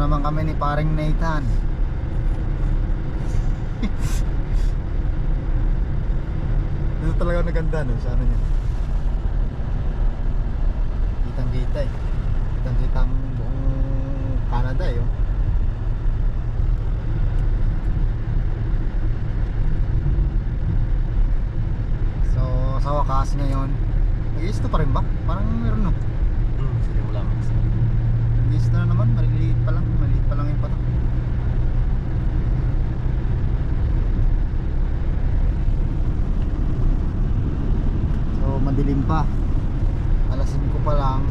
na naman kami ni paring Nathan. Dito talaga naganda no, sa ano niya. Kitang kita eh. Kitang kita ang buong Canada eh. oh. So, sa wakas ngayon, nag-iisto pa rin ba? Parang meron no. Hmm, sige mo lang. Nag-iisto na naman, maliliit pa lang. Maliit pa lang yung pato. So, madilim pa. Alas 5 pa lang.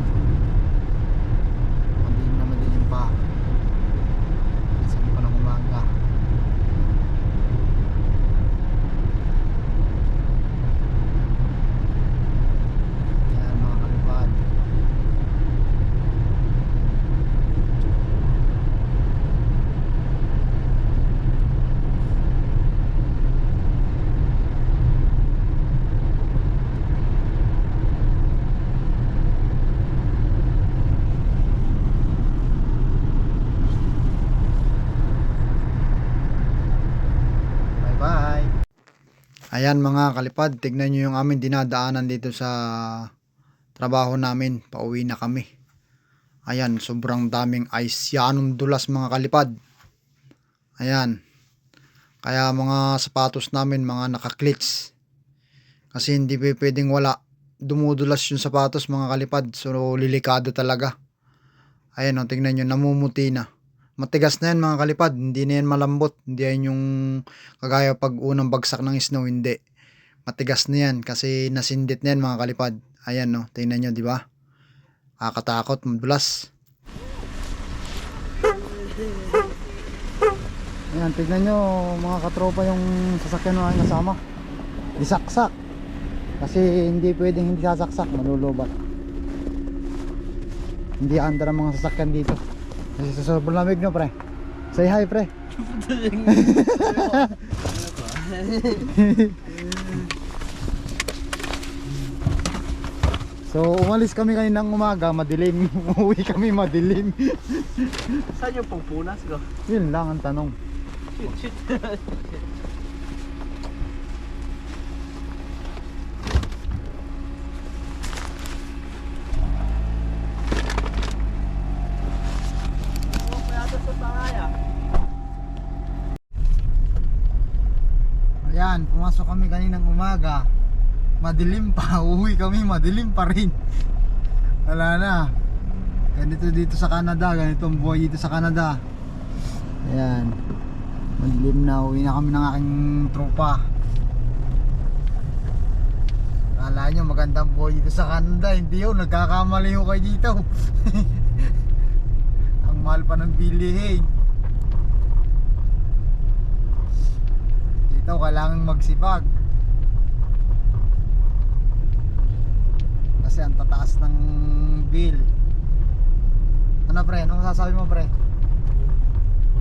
Madilim na madilim pa. Alas 5 pa ng umaga. Yan mga kalipad. Bye bye. Ayan mga kalipad, tignan nyo yung aming dinadaanan dito sa trabaho namin. Pauwi na kami. Ayan, sobrang daming ice. Yanong dulas mga kalipad. Ayan. Kaya mga sapatos namin mga nakaklits. Kasi hindi pwedeng wala. Dumudulas yung sapatos mga kalipad. So lilikado talaga. Ayan o, tingnan nyo, namumuti na. Matigas na yan mga kalipad. Hindi na yan malambot. Hindi yan yung kagaya pag unang bagsak ng snow. Hindi. Matigas na yan kasi nasindit na yan mga kalipad. Ayan no, tingnan nyo, di ba? Kakatakot, madulas. Ayan, tignan nyo mga katropa yung sasakyan na kasama. Isaksak. Kasi hindi pwedeng hindi sasaksak, malulubat. Hindi andar ang mga sasakyan dito. Kasi sa sobrang lamig no pre. Say hi pre. So umalis kami kaninang umaga, madilim. Umuwi kami madilim. Saan yung pangpunas ko? Yun lang ang tanong. Ayan, pumasok kami kaninang umaga. Madilim pa, uwi kami, madilim pa rin. Wala na. Ganito dito sa Canada, ganito ang buhay dito sa Canada. Ayan. Madilim na, uwi na kami ng aking tropa. Kala nyo magandang buhay dito sa Canada, hindi yun, nagkakamali ho kayo dito. ang mahal pa ng bilihin. Dito kailangan magsipag. Kasi ang tataas ng bill. Ano pre? Anong sasabi mo pre?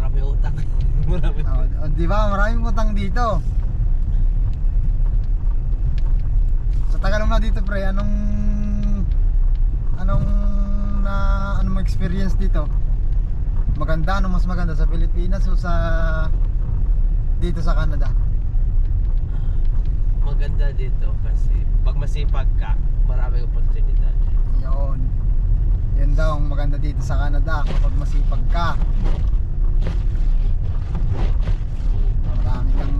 Marami utang. Marami. Oh, oh, di ba? Maraming utang dito. Sa tagal mo na dito pre, anong anong na ano mo experience dito? Maganda, ano mas maganda sa Pilipinas o sa dito sa Canada? Maganda dito kasi pag masipag ka, maraming oportunidad. Yun. Yun daw ang maganda dito sa Canada kapag masipag ka. Marami kang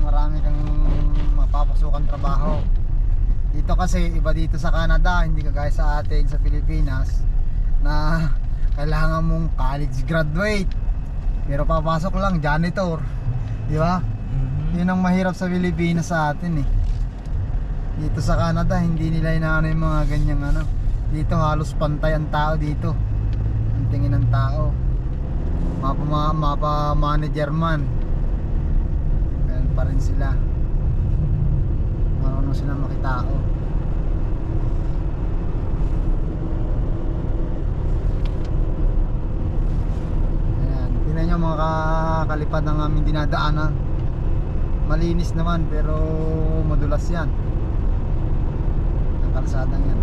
marami kang mapapasukan trabaho. Dito kasi iba dito sa Canada, hindi kagaya sa atin sa Pilipinas na kailangan mong college graduate. Pero papasok lang janitor. Di ba? Yun ang mahirap sa Pilipinas sa atin eh. Dito sa Canada, hindi nila inaano yung mga ganyang ano. Dito halos pantay ang tao dito. Ang tingin ng tao. Mapa, ma- mapa manager man. Ganun pa rin sila. Marunong sila makitao. Ayan, tingnan nyo mga kalipad ng aming dinadaanan malinis naman pero madulas yan ang kalsadang yan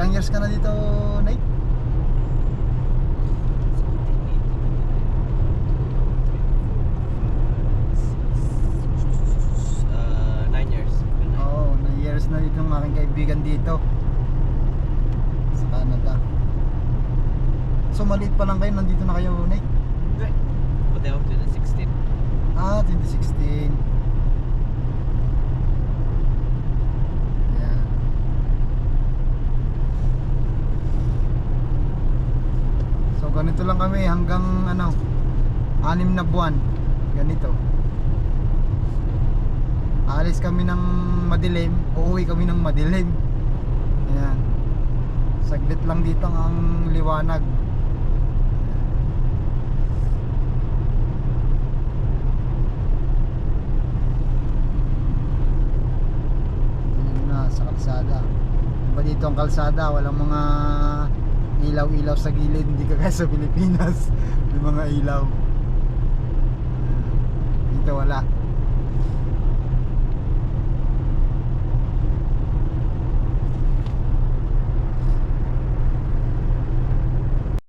ilang years ka na dito Nate? So maliit pa lang kayo, nandito na kayo, Nate? Hindi. Pati ako 2016. Ah, 2016. Ayan. So ganito lang kami hanggang ano, anim na buwan. Ganito. Alis kami ng madilim, uuwi kami ng madilim. Ayan. Saglit lang dito ang liwanag. Dilim na sa kalsada. Iba dito ang kalsada, walang mga ilaw-ilaw sa gilid, hindi kagaya sa Pilipinas. May mga ilaw. Dito wala.